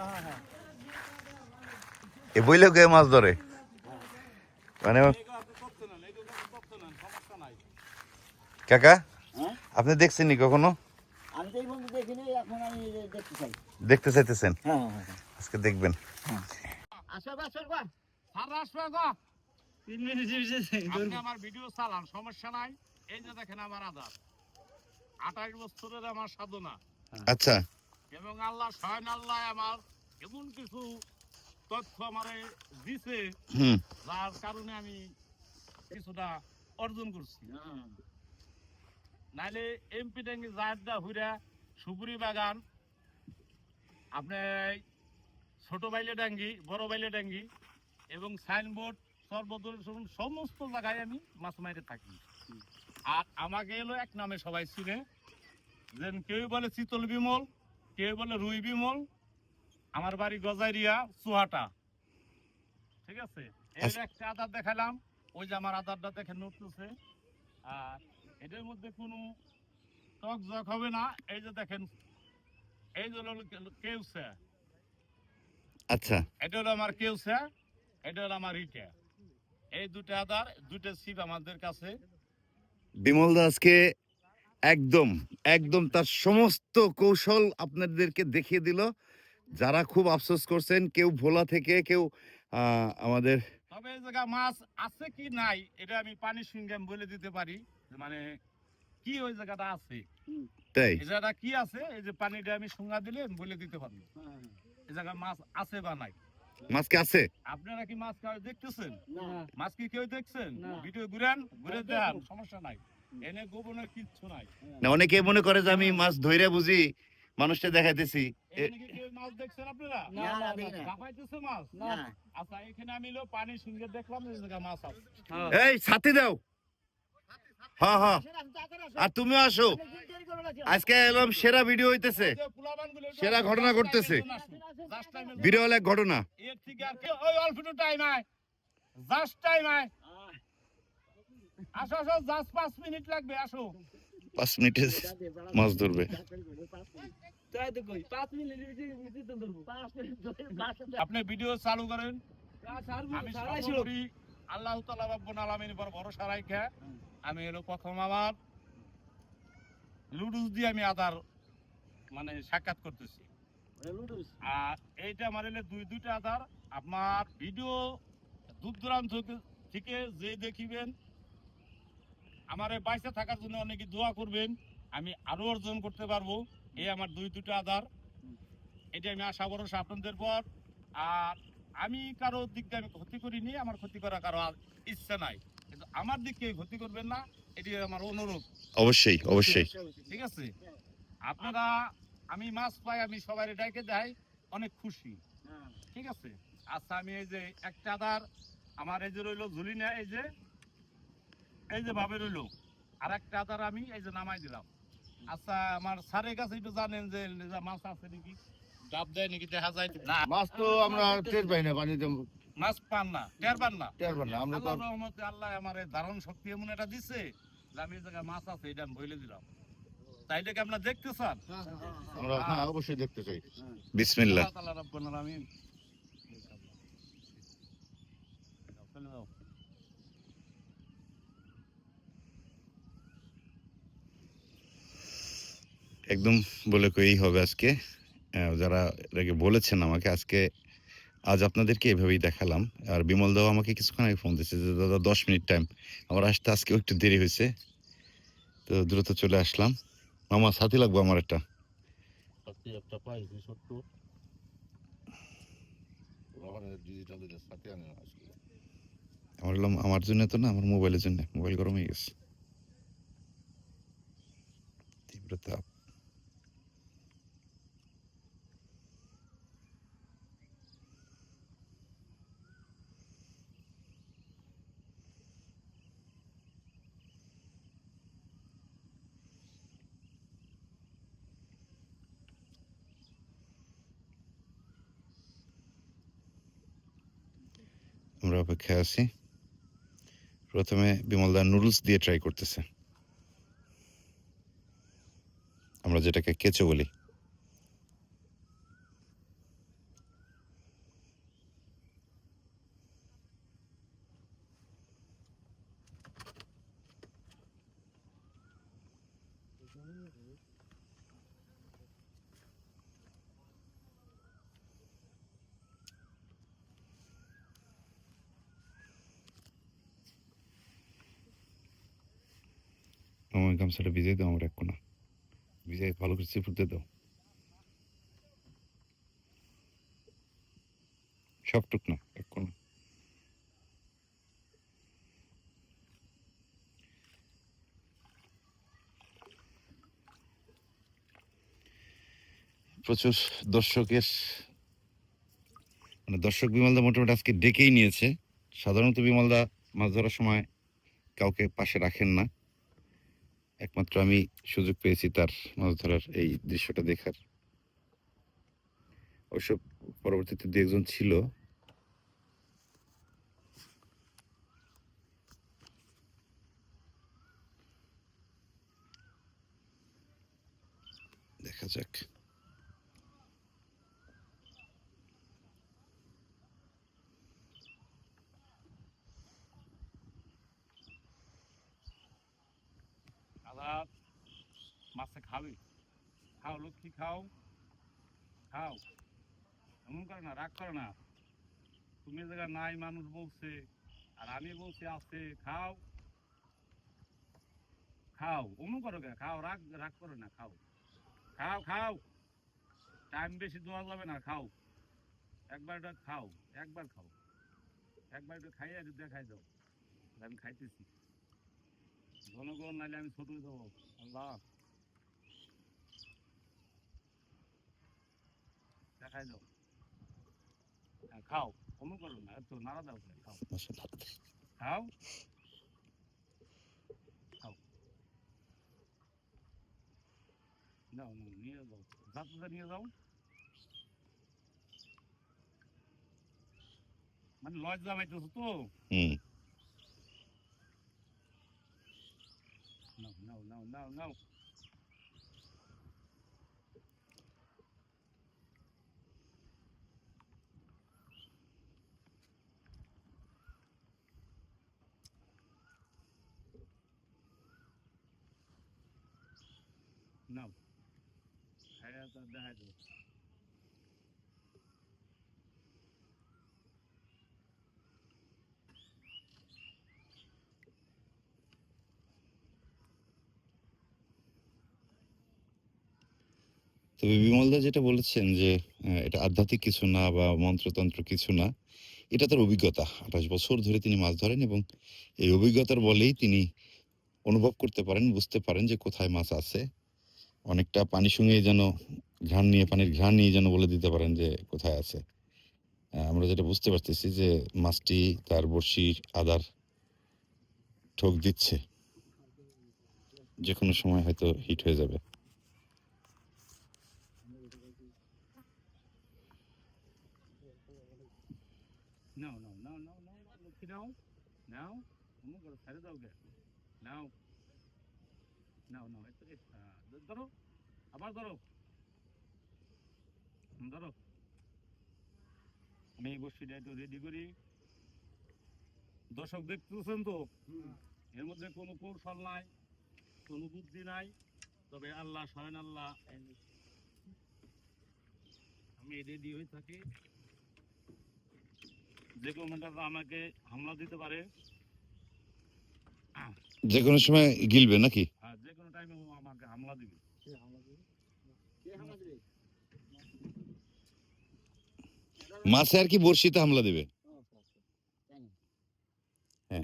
হ্যাঁ হ্যাঁ এ বইলেও কে মাছ ধরে? মানে কাকা হ্যাঁ? আপনি দেখছেন নি কখনো? আমি তো এই বন্ধু দেখিনি এখন আমি দেখতে চাইতেছেন? হ্যাঁ হ্যাঁ হ্যাঁ। আজকে দেখবেন। আমার ভিডিও চালান সমস্যা নাই। এই যে দেখেন আমার আদার আঠাশ বছরের আমার সাধনা। আচ্ছা। এবং আল্লাহ স্বয়ং আল্লাহ আমার এমন কিছু তথ্য আমারে দিছে যার কারণে আমি কিছুটা অর্জন করছি। নাইলে এমপি ট্যাঙ্গি জায়দা হুইরা সুপুরি বাগান আপনি ছোট বাইলে ডাঙ্গি বড় বাইলে ডাঙ্গি এবং সাইনবোর্ড সর্বদল সমস্ত জায়গায় আমি মাছ মাইরে থাকি। আর আমাকে এলো এক নামে সবাই চিনে যেন কেউ বলে শীতল বিমল কেউ বলে রুই বিমল আমার বাড়ি গজাইরিয়া চুহাটা। ঠিক আছে? এই আচ্ছা। একটা আধার দেখালাম ওই যে আমার আধারটা দেখে নড়তেছে। আর এটার মধ্যে কোনো টক জক হবে না। এই যে দেখেন এই যে হলো কেউসা। আচ্ছা। এটা হলো আমার কেউসা এটা হলো আমার ইটা। এই দুটো আধার দুটো সিপ আমাদের কাছে। বিমল দাসকে একদম একদম তার সমস্ত কৌশল আপনাদেরকে দেখিয়ে দিল। যারা খুব আফসোস করছেন কেউ ভোলা থেকে কেউ আমাদের তবে এই জায়গা মাছ আছে কি নাই এটা আমি পানির সঙ্গে আমি বলে দিতে পারি। যে মানে কি ওই জায়গাটা আছে? তাই? এই জায়গাটা কি আছে? এই যে পানিটা আমি সংজ্ঞা দিলে আমি বলে দিতে পারব। এই জায়গায় মাছ আছে বা নাই? মাছ কি আছে? আপনারা কি মাছ দেখতেছেন? না। মাছ কি কেউ দেখছেন? ভিডিও ঘুরেন ঘুরে দেন সমস্যা নাই। এনে গোপনের কিচ্ছু নাই। না অনেকে মনে করে যে আমি মাছ ধইরা বুঝি মানুষটা দেখাইতেছি। এ- এখানে কি কেউ মাছ দেখছেন আপনারা? না, না, না, দেখি না। কাপাইতেছে মাছ? না। আচ্ছা এখানে আমি লো পানির সঙ্গে দেখলাম এই জায়গায় মাছ আছে। এই সাথে দাও। হ্যাঁ হ্যাঁ আর তুমিও আসো। আজকে এলাম সেরা ভিডিও হইতেছে। সেরা ঘটনা ঘটতেছে। বিরল এক ঘটনা। এর থেকে আর ওই অল্প টাইম আয়। জাস্ট টাইম আয়। আসো আসো জাস্ট পাঁচ মিনিট লাগবে আসো। পাঁচ মিনিটে মাছ ধরবে। আপনি ভিডিও চালু করেন। আল্লাহ রাব্বুল আলামিনের উপর ভরসা রাখা আমি হলো প্রথম আমার লুডুস দিয়ে আমি আদার মানে সাক্ষাৎ করতেছি। আর এইটা আমার দুই দুইটা আধার আপনার ভিডিও দূর দূরান্ত থেকে যে দেখিবেন আমার এই বাইসে থাকার জন্য অনেকে দোয়া করবেন আমি আরও অর্জন করতে পারব। এই আমার দুই দুটো আধার। এটা আমি আশা ভরসা আপনাদের পর আর আমি কারও দিক দিয়ে আমি ক্ষতি করিনি আমার ক্ষতি করা কারও আর ইচ্ছা নাই। কিন্তু আমার দিক ক্ষতি করবেন না এটি আমার অনুরোধ। অবশ্যই অবশ্যই। ঠিক আছে? আপনারা আমি মাছ পাই আমি সবাই ডাকে দেয় অনেক খুশি। ঠিক আছে? আচ্ছা আমি এই যে একটা আধার আমার এই যে রইল ঝুলি না এই যে এই যে ভাবে রইল আর একটা আদার আমি এই যে নামাই দিলাম। আচ্ছা আমার স্যারের কাছে একটু জানেন যে মাছ আছে নাকি? ডাব দেয় নাকি দেখা যায় না মাছ তো আমরা টের পাই না পানিতে মাছ পান না টের পান না? টের পাই না আমরা তো রহমতে আল্লাহ আমার ধারণ শক্তি এমন এটা দিছে যে আমি এই জায়গায় মাছ আছে এটা আমি বলে দিলাম। তাইলে কি আপনারা দেখতে চান? আমরা হ্যাঁ অবশ্যই দেখতে চাই। বিসমিল্লাহ। আল্লাহ রাব্বুল আলামিন চলে যাও। একদম বলে কই হবে আজকে। যারা এটাকে বলেছেন আমাকে আজকে আজ আপনাদেরকে এভাবেই দেখালাম। আর বিমল দাও আমাকে কিছুক্ষণ আগে ফোন দিয়েছে যে দাদা দশ মিনিট টাইম আমার আসতে আজকেও একটু দেরি হয়েছে। তো দ্রুত চলে আসলাম। মামা সাথী লাগবো আমার একটা। আমার আমার জন্য তো না আমার মোবাইলের জন্য। মোবাইল গরম হয়ে গেছে। তীব্র তাপ আমরা অপেক্ষায় আছি প্রথমে বিমলদা নুডলস দিয়ে ট্রাই করতেছে। আমরা যেটাকে কেঁচো বলি আমার গামছাটা ভিজিয়ে দাও আমার এক কোনা। ভিজিয়ে ভালো করে চিপুর দিয়ে দাও। সবটুক না, এক কোনা। প্রচুর দর্শকের মানে দর্শক বিমলদা মোটামুটি আজকে ডেকেই নিয়েছে। সাধারণত বিমলদা মাছ ধরার সময় কাউকে পাশে রাখেন না। একমাত্র আমি সুযোগ পেয়েছি তার মাছ ধরার এই দৃশ্যটা দেখার। অবশ্য পরবর্তীতে দু একজন ছিল। দেখা যাক দাদা মাছটা খাবে খাও খাও? খাও। এমন করে না, রাগ করে না। তুমি জায়গা নাই, মানুষ বলছে, আর আমি বলছি আছে, খাও। খাও। অমন করো কে খাও, রাগ রাগ করো না, খাও। খাও খাও। টাইম বেশি দেওয়া যাবে না, খাও। একবার এটা খাও, একবার খাও। একবার এটা খাইয়ে আর দেখাই দাও। আমি খাইতেছি। জনগণ নাইলে আমি ছোট হয়ে যাব। আল্লাহ। দেখাই দাও হ্যাঁ, খাও কমন করো না একটু নাড়া দাও খাও খাও খাও নাও নাও নিয়ে যাও যাত্রা নিয়ে যাও মানে লজ যাবাইতেছো তো হুম No, no, no, no, no. No. হ্যাঁ তো দেখা তবে বিমলদা যেটা বলেছেন যে এটা আধ্যাত্মিক কিছু না বা মন্ত্রতন্ত্র কিছু না, এটা তার অভিজ্ঞতা আঠাশ বছর ধরে তিনি মাছ ধরেন এবং এই অভিজ্ঞতার বলেই তিনি অনুভব করতে পারেন, বুঝতে পারেন যে কোথায় মাছ আছে অনেকটা পানি সঙ্গে যেন ঘ্রাণ নিয়ে, পানির ঘ্রাণ নিয়ে যেন বলে দিতে পারেন যে কোথায় আছে। আমরা যেটা বুঝতে পারতেছি যে মাছটি তার বড়শির আদার ঠোক দিচ্ছে। যে কোনো সময় হয়তো হিট হয়ে যাবে। ধরো, আবার ধরো, ধরো। আমি বসিটা একটু রেডি করি। দর্শক দেখতেছেন তো? এর মধ্যে কোনো কৌশল নাই কোনো বুদ্ধি নাই তবে আল্লাহ স্বয়ং আল্লাহ। আমি রেডি হয়ে থাকি। যে কোনো আমাকে হামলা দিতে পারে যে কোনো সময় গিলবে নাকি? আর যে কোনো টাইমে আমাকে হামলা দিবে। কে হামলা দিবে? মাছে আর কি বড়শিতে হামলা দেবে? ও, আচ্ছা, আচ্ছা। না?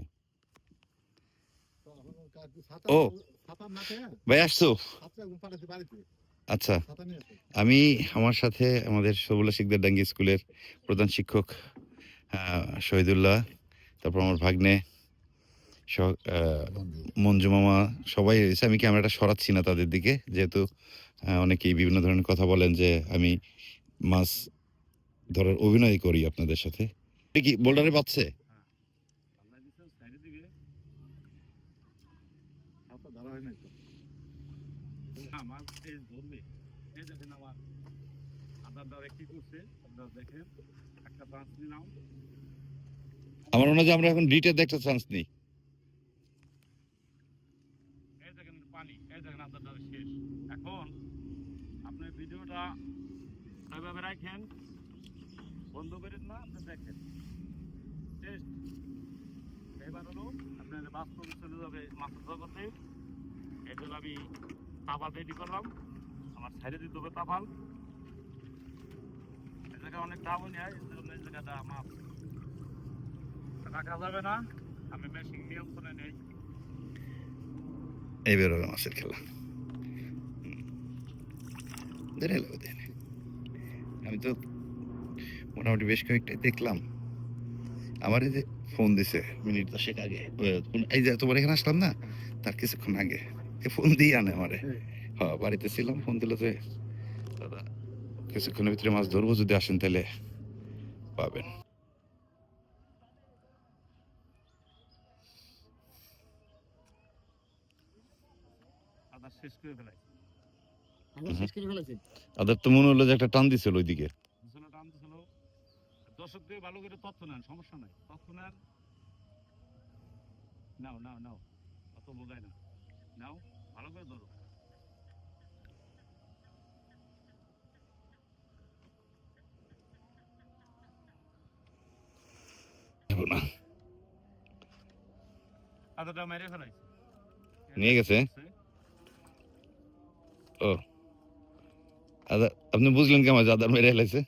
ও। ভাই আসছো? আচ্ছা। আমি আমার সাথে আমাদের সবুল্লা শিকদার ডাঙ্গি স্কুলের প্রধান শিক্ষক শহীদুল্লাহ তারপর আমার ভাগ্নে মঞ্জু মামা সবাই রয়েছে। আমি ক্যামেরাটা সরাচ্ছি না তাদের দিকে। যেহেতু অনেকেই বিভিন্ন ধরনের কথা বলেন যে আমি মাছ ধরার অভিনয় করি আপনাদের সাথে। কি বোল্ডারে পাচ্ছে আমার মনে হয় যে আমরা এখন ডিটের একটা চান্স নিই এই দেখেন পানি এই দেখেন আধার দ্বারা শেষ রাখেন। বন্ধ করেন না, আপনি দেখেন। টেস্ট এবার হলো আপনার বাস্তবে চলে যাবে মাছের জগতে। এই আমি তাপাল রেডি করলাম। আমার সাইডে দিতে হবে তাপাল। এই জায়গায় অনেক দাম নেয় এই জন্য এই জায়গাটা মাছ রাখা যাবে না। আমি মেশিন নিয়ন্ত্রণে নেই। এই বেরোবে মাছের খেলা। ওদের। আমি তো মোটামুটি বেশ কয়েকটাই দেখলাম। আমার এই যে ফোন দিছে মিনিট দশেক আগে এই যে তোমার এখানে আসলাম না? তার কিছুক্ষণ আগে। এ ফোন দিয়ে আনে আমারে। হ্যাঁ বাড়িতে ছিলাম ফোন দিল যে দাদা কিছুক্ষণের ভিতরে মাছ ধরবো যদি আসেন তাহলে পাবেন। শেষ করে ফেলাই। তাদের তো মনে হলো যে একটা টান দিছিল ওইদিকে। ছিল ভালো করে তথ্য নেন সমস্যা নাই। তথ্য নেন। নাও নাও নাও। অত বোঝায় না। নাও ভালো করে ধরো। নিয়ে গেছে? আদা আপনি বুঝলেন কেমন আদার মেরে এলাইছে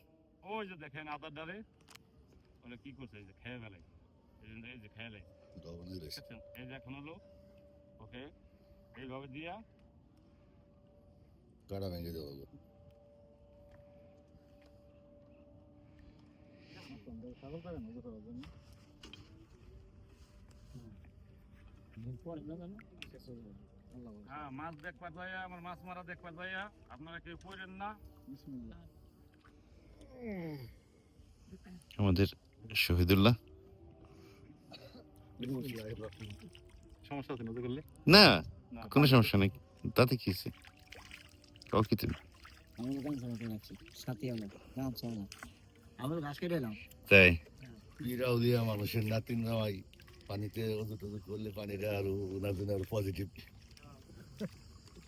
ওই যে দেখেন আদার ডালে ওরা কি করছে এই যে খেয়ে ফেলাই এই যে- এই যে খেয়ে ফেলাই দমনে রয়েছে দেখছেন? এই যে এখন হলো ওকে এইভাবে দিয়া কাটা ভেঙে দেবো সাগর পাবেন ওদের করার জন্য পরে না জানো শেষ হয়ে হ্যাঁ মাছ দেখবার যাইয়া আমার মাছ মারা দেখবার যাইয়া আপনারা কেউ কইরেন না। আমাদের শহীদুল্লাহ। সমস্যা আছে নজর করলে? না না কোনো সমস্যা নেই। তাতে কি গান যাচ্ছি। সাথে গান ঘাস কেটে এলাম। তাই? পিরাও দিয়া মানুষের নাতিন পানিতে ওজু টজু করলে পানিটা আরও ওনার জন্য আরও পজিটিভ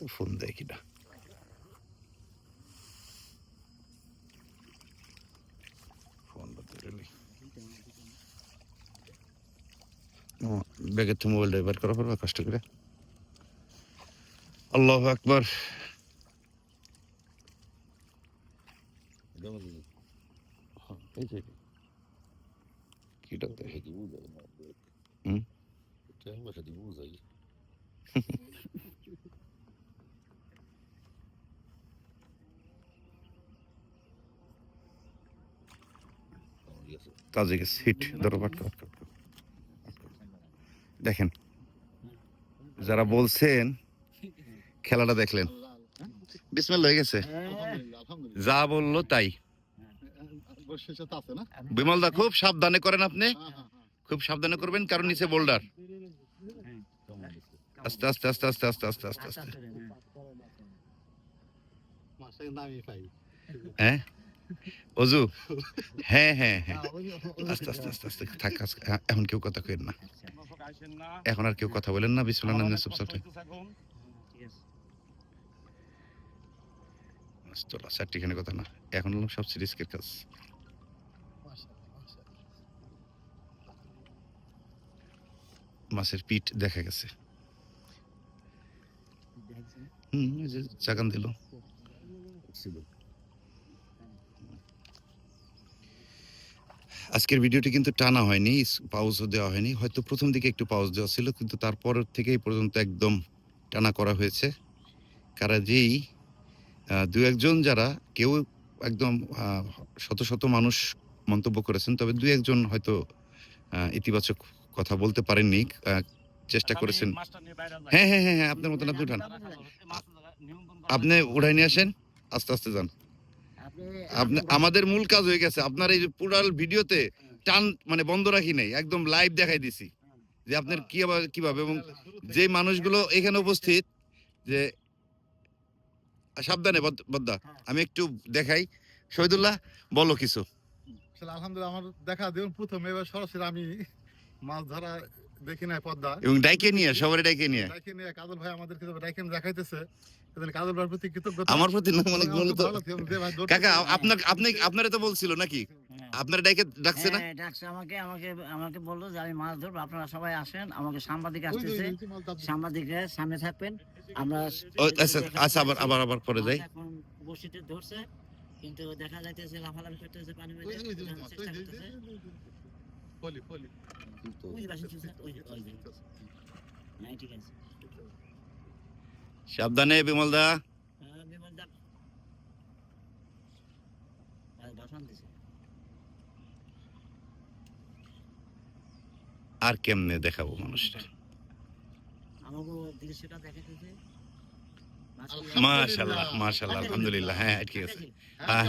তো ফোন দেয় কিনা ব্যাগের তো মোবাইলটা বের করা পারবে কষ্ট করে আল্লাহ আকবর। কিটা তো হেদি বুঝাই? না হুম? এটা আমি বুঝাই। কাজে গেছে হিট ধরো। দেখেন যারা বলছেন খেলাটা দেখলেন বিসমেল হয়ে গেছে। যা বলল তাই? বিমলদা খুব সাবধানে করেন আপনি। খুব সাবধানে করবেন কারণ নিচে বোল্ডার আস্তে আস্তে আস্তে আস্তে আস্তে আস্তে আস্তে আস্তে। হ্যাঁ অজু হ্যাঁ হ্যাঁ হ্যাঁ আস্তে আস্তে আস্তে আস্তে থাক হ্যাঁ, এখন কেউ কথা কইেন না এখন আর কেউ কথা বলেন না বিসমিল্লাহ সব এখন। চলো চারটিখানে কথা না এখন হলো সব সিরিজকের কাজ মাছের পিঠ দেখা গেছে হুম ওই যে চাকান দিল আজকের ভিডিওটি কিন্তু টানা হয়নি পাউজও দেওয়া হয়নি। হয়তো প্রথম দিকে একটু পাউজ দেওয়া ছিল কিন্তু তারপর থেকে এই পর্যন্ত একদম টানা করা হয়েছে। কারাজেই যেই দু একজন যারা কেউ একদম শত শত মানুষ মন্তব্য করেছেন তবে দু একজন হয়তো ইতিবাচক কথা বলতে পারেননি চেষ্টা করেছেন। হ্যাঁ হ্যাঁ হ্যাঁ হ্যাঁ আপনার মতন আপনি উঠান। করা- আপনি উঠাই নিয়ে আসেন আস্তে আস্তে যান। আপনি আমাদের মূল কাজ হয়ে গেছে। আপনার এই পুরাল ভিডিওতে টান মানে বন্ধ রাখি নাই একদম লাইভ দেখাই দিছি। যে আপনার কীভাবে কীভাবে এবং যে মানুষগুলো এখানে উপস্থিত যে সাবধানে বদ- বদ্দা আমি একটু দেখাই। শহীদুল্লাহ বলো কিছু। আলহামদুলিল্লাহ আমার দেখা দেখুন প্রথম এবার সরাসরি আমি মাছ ধরা দেখি নাই পদ্মা। এবং ডাইকে নিয়ে সবারই ডাইকে নিয়ে। ডাইকে নিয়ে কাজল ভাই আমাদেরকে ডাইকে দেখাইতেছে। আমার প্রতি না মানে কাকা আপনার আপনি আপনারা তো বলছিল নাকি হ্যাঁ। আপনার ডাইকে ডাকছে না হ্যাঁ, ডাকছে আমাকে আমাকে আমাকে বলল যে আমি মাছ ধরবো আপনারা সবাই আসেন আমাকে সাংবাদিক আসতেছে। সাংবাদিকের সামনে থাকবেন আমরা আচ্ছা আচ্ছা আবার আবার আবার পরে যাই বসিতে ধরছে কিন্তু দেখা যাইতেছে লাফালাফি করতেছে পানি ওই মধ্যে ওই চেষ্টা ওই করতেছে। ওই যে, ওই যে, ফলি, ফলি। ওই যে বাসন চলছে, ওই যে, ওই যে। নাই, ঠিক আছে। সাবধানে বিমল দা। হ্যাঁ, বিমল দা। আর কেমনে দেখাবো মানুষটা? মাশাল্লাহ মাশাল্লাহ আলহামদুলিল্লাহ। হ্যাঁ হ্যাঁ, ঠিক আছে। হ্যাঁ,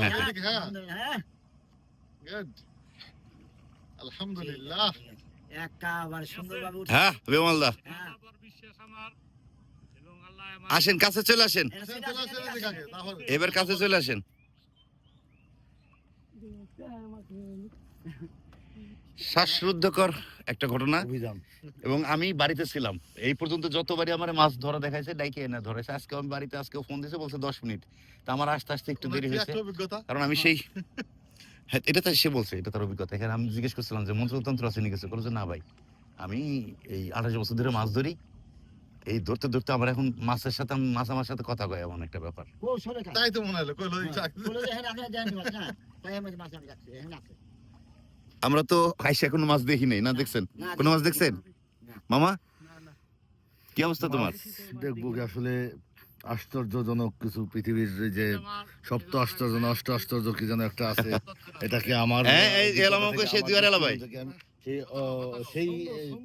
আলহামদুলিল্লাহ, হ্যাঁ। আসেন কাছে চলে আসেন। এবার কাছে চলে আসেন। শ্বাসরুদ্ধকর একটা ঘটনা। এবং আমি বাড়িতে ছিলাম। এই পর্যন্ত যতবারই আমার মাছ ধরা দেখাইছে ডাইকে এনে ধরেছে। আজকে আমি বাড়িতে আজকে ফোন দিয়েছে বলছে দশ মিনিট। তা আমার আসতে আসতে একটু দেরি হয়েছে। কারণ আমি সেই হ্যাঁ এটা তো সে বলছে এটা তার অভিজ্ঞতা। এখানে আমি জিজ্ঞেস করছিলাম যে মন্ত্রতন্ত্র আছে কিছু বলছে না ভাই। আমি এই আঠাশ বছর ধরে মাছ ধরি। এই ধরতে ধরতে আমার এখন মাছের সাথে মাছ আমার সাথে কথা কয় এমন একটা ব্যাপার। তাই তো মনে হলো কইলো হ্যাঁ, বলে যে এখানে আপনারা দেননি মাছ, না? তাই আমি মাছ আমি রাখছি, এখানে আছে। আমরা তো আইসা কোনো মাছ দেখি নাই না দেখছেন? কোনো মাছ দেখছেন? মামা? কি অবস্থা তোমার? দেখব আসলে আশ্চর্যজনক কিছু পৃথিবীর যে সপ্ত আশ্চর্য না অষ্ট আশ্চর্য কি যেন একটা আছে এটাকে আমার হ্যাঁ, ভাই। সেই সেই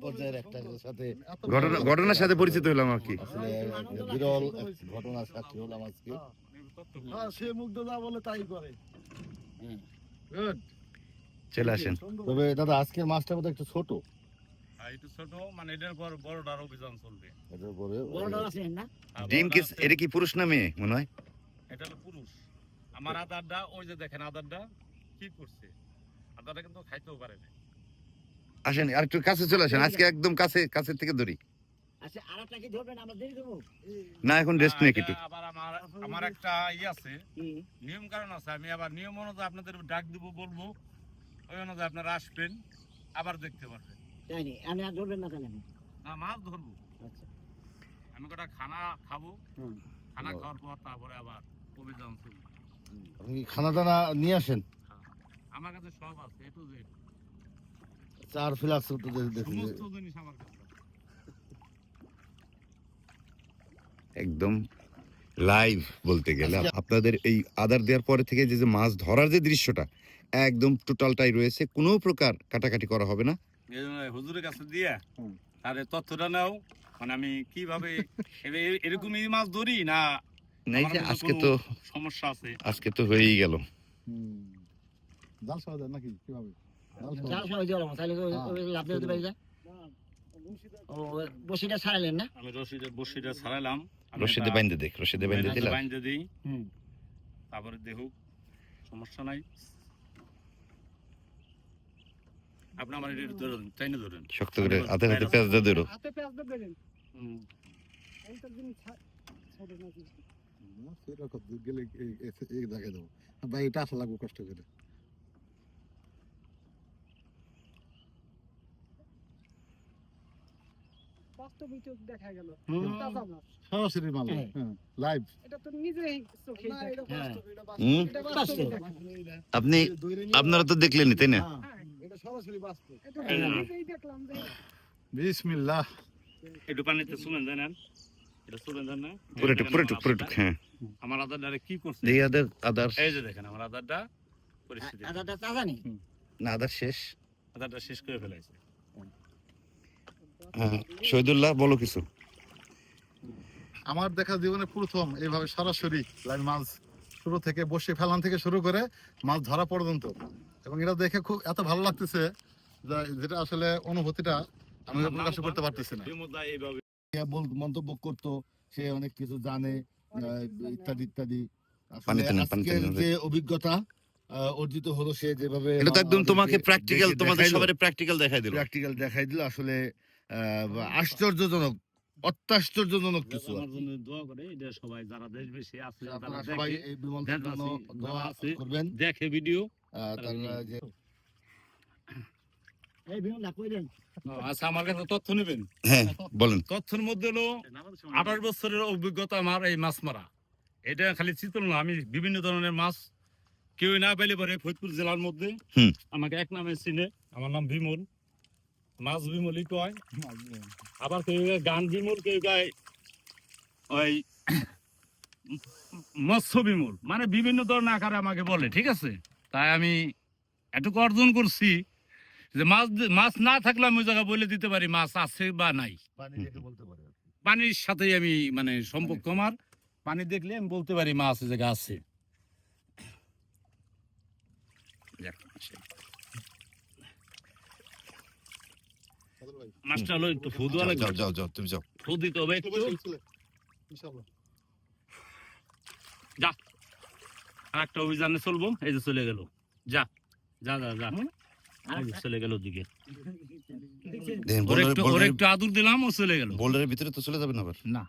পর্যায়ের একটা সাথে ঘটনা ঘটনার সাথে পরিচিত হলাম আর কি আসলে বিরল ঘটনার সাক্ষী হলাম আজকে। হ্যাঁ, সে মুগ্ধ যা বলে তাই করে। চলে আসেন। তবে দাদা আজকের মাছটা বোধহয় একটু ছোট। ছোট মানে এটার পর বড়টার অভিযান চলবে। এটার পরে বড়টা আছে না? আর ডিম কি এটা কি পুরুষ না মেয়ে মনে হয়? এটা হলো পুরুষ। আমার আদারটা ওই যে দেখেন আদারটা কি করছে? আদারটা কিন্তু খাইতেও পারে না আসেন। আর একটু কাছে চলে আসেন। আজকে একদম কাছে কাছে থেকে ধরি। আচ্ছা? না এখন রেস্ট নেই আবার আমার আমার একটা ই আছে। নিয়ম কারণ আছে। আমি আবার নিয়ম অনুযায়ী আপনাদের ডাক দিব বলব। ওই অনুযায়ী আপনারা আসবেন। আবার দেখতে পারবেন। আমি আর ধরবেন না মাছ ধরবো। আচ্ছা। আমি কটা খানা খাব। খানা খাওয়ার পর তারপরে আবার অভিযান চলবে খানা দানা নিয়ে আসেন? আমার কাছে সব আছে এ টু জেড। চার ফ্লাক্স তো দেখি। একদম লাইভ বলতে গেলে। আপনাদের এই আদার দেওয়ার পরে থেকে যে যে মাছ ধরার যে দৃশ্যটা একদম টোটালটাই রয়েছে। কোনো প্রকার কাটাকাটি করা হবে না। হুজুরের কাছে দিয়ে। তার তথ্যটা নাও। মানে আমি কীভাবে এরকমই মাছ ধরি না নাই যে আজকে তো সমস্যা আছে? আজকে তো হয়েই গেল। জাল দেন নাকি? কীভাবে? হ্যাঁ। বসিটা না? আমি রশিদে বসিটা রশিদে বাইন্দে দেখ রশিদে বাইন্দে দিলাম দিই তারপরে দেখুক সমস্যা নাই আপনি আমার এটা ধরুন চাইনে ধরুন শক্ত করে হাতে হাতে পেঁয়াজ দিয়ে ধরো হাতে পেঁয়াজ দেবেন হুম। এইটার জন্য ছা- না, সেরকম গেলে এই জায়গায় দেবো ভাই এটা আসা লাগবো কষ্ট করে বাস্তবিক দেখা গেল। তাজা মাছ সরাসরি মাল। হ্যাঁ। লাইভ এটা তো নিজেই চোখে দেখা। হ্যাঁ। দেখা। আপনি আপনারা তো দেখলেনই তাই না? হ্যাঁ, এটা সরাসরি বাস্তব। এটা নিজেই দেখলাম যে বিসমিল্লাহ। একটু পানিতে শুনেন জানেন? এটা শুনেন জানেন না? পুরোটুক পুরোটুক পুরোটুক হ্যাঁ। আমার আদার ডারে কি করছে? দেখি আদার আদার। এই যে দেখেন আমার আদারটা পরিস্থিতি। আদাটা তাজা নেই? না আদার শেষ। আদারটা শেষ করে ফেলাইছে। হ্যাঁ শহীদুল্লাহ বলো কিছু। আমার দেখা জীবনে প্রথম এইভাবে সরাসরি লাইভ মাছ শুরু থেকে বসে ফেলান থেকে শুরু করে মাছ ধরা পর্যন্ত। এবং এটা দেখে খুব এত ভালো লাগতেছে যেটা আসলে অনুভূতিটা আমি প্রকাশ করতে পারতেছি না। মন্তব্য করতো সে অনেক কিছু জানে ইত্যাদি ইত্যাদি। যে অভিজ্ঞতা অর্জিত হলো সে যেভাবে এটা তো একদম তোমাকে প্র্যাকটিক্যাল তোমাদের সবাই প্র্যাকটিক্যাল দেখাই দিল। প্র্যাকটিক্যাল দেখাই দিল। আসলে আশ্চর্যজনক অত্যাশ্চর্যজনক কিছু আমার জন্য দোয়া করে এটা সবাই যারা দেশবাসী আছে তারা সবাই দেখে এই বিমল জন্য দোয়া দোয়া করবেন। দেখে ভিডিও তারা যে আচ্ছা হ্যাঁ বলেন। তথ্যের মধ্যে আঠাশ বছরের অভিজ্ঞতা আমার এই মাছ মারা। এটা খালি চিতল না আমি বিভিন্ন ধরনের মাছ কেউ না পেলে পরে ফরিদপুর জেলার মধ্যে আমাকে এক নামে চিনে। আমার নাম বিমল। মাছ বিমলই কয়। আবার কেউ গান বিমল কেউ কয় ওই মৎস্য বিমল। মানে বিভিন্ন ধরনের আকারে আমাকে বলে ঠিক আছে? তাই আমি এটুকু অর্জন করছি যে মাছ মাছ না থাকলে আমি ওই জায়গায় বলে দিতে পারি মাছ আছে বা নাই। পানির সাথেই আমি মানে সম্পর্ক আমার। পানি দেখলে আমি বলতে পারি মাছ এই জায়গায় আছে যাক, আসে। মাছটা হলো একটু ফুদুয়া যাও, লাগবে যাও যাও যাও তুমি যাও। ফুদ দিতে হবে একটু। ইনশাআল্লাহ। আর একটা অভিযানে চলবো এই যে চলে গেল। যা যা যা যা। চলে গেল দিকে ওর একটু আদর দিলাম ও চলে গেল। বোল্ডারের ভিতরে তো চলে যাবেন আবার। না।